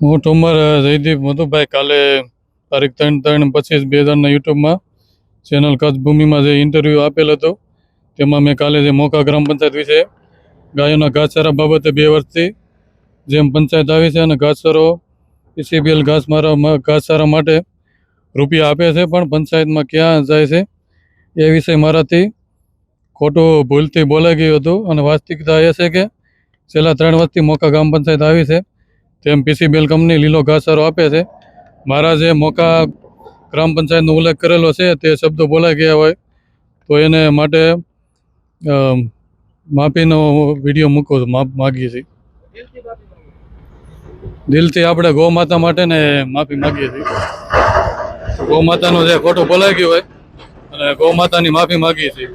હું ઠુમર જયદીપ મધુભાઈ કાલે તારીખ ત્રણ ત્રણ પચીસ બે હજારના યુટ્યુબમાં ચેનલ કચ્છ ભૂમિમાં જે ઇન્ટરવ્યૂ આપેલ હતો, તેમાં મેં કાલે જે મોકા ગ્રામ પંચાયત વિશે ગાયોના ઘાસચારા બાબતે બે વર્ષથી જેમ પંચાયત આવી છે અને ઘાસચારો ઈસીબીએલ ઘાસ મારા ઘાસચારા માટે રૂપિયા આપે છે, પણ પંચાયતમાં ક્યાં જાય છે એ વિશે મારાથી ખોટું ભૂલથી બોલાઈ ગયું હતું અને વાસ્તવિકતા એ છે કે છેલ્લા ત્રણ વર્ષથી મોકા ગ્રામ પંચાયત આવી છે. તેમ પીસીબીએલ કંપની લીલો ઘાસચારો આપે છે. મારા જે મોકા ગ્રામ પંચાયતનો ઉલ્લેખ કરેલો છે, તે શબ્દો બોલાઈ ગયા હોય, તો એને માટે માફીનો વીડિયો મૂકો માપ માગીએ છીએ. દિલથી આપણે ગૌ માતા માટે ને માફી માગીએ છીએ. ગૌ માતાનો જે ખોટો બોલાઈ ગયો હોય, અને ગૌ માતાની માફી માગીએ છીએ.